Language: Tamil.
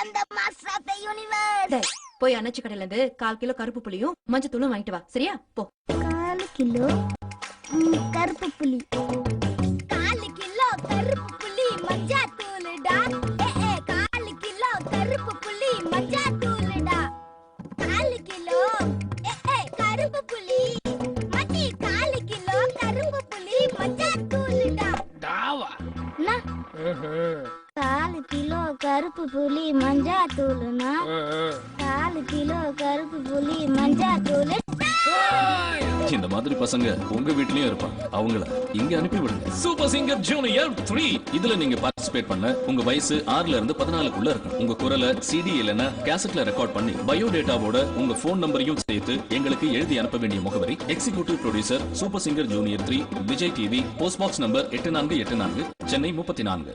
am the master of the universe. டேய், போய் அண்ணச்சி கடையில இருந்து கால் கிலோ கருப்பு புளியும் மஞ்சத்தூளும் வாங்கிட்டு வா. சரியா? போ. கால் கிலோ கருப்பு புளி. கால் கிலோ கருப்பு புளி மஞ்சா தூளுடா ஏ ஏ கால் கிலோ கருப்பு புளி மஞ்சா தூளுடா கால் கிலோ ஏ ஏ கருப்பு புளி. மச்சி கால் கிலோ கருப்பு புளி மஞ்சா தூளுடா டாவா. என்ன? கால் கிலோ கருப்பு புளி மஞ்சா தூளுனா கால் கிலோ கருப்பு புளி மஞ்சா தூளு. இந்த மாதிரி பசங்க உங்க வீட்லயும் இருப்பாங்க. அவங்கள இங்க அனுப்பி விடுங்க. Super singer junior three. இதுல நீங்க பார்ட்டிசிபேட் பண்ண உங்க வயசு ஆறுல இருந்து பதினாலுக்குள்ள இருக்கணும். உங்க குரலை சிடி இல்லைன்னா கேசட்ல ரெக்கார்ட் பண்ணி பயோடேட்டாவோட உங்க போன் நம்பரையும் சேர்த்து எங்களுக்கு எழுதி அனுப்ப வேண்டிய முகவரி executive producer super singer junior three Vijay TV post box number எட்டு நான்கு எட்டு நான்கு சென்னை முப்பத்தி நான்கு.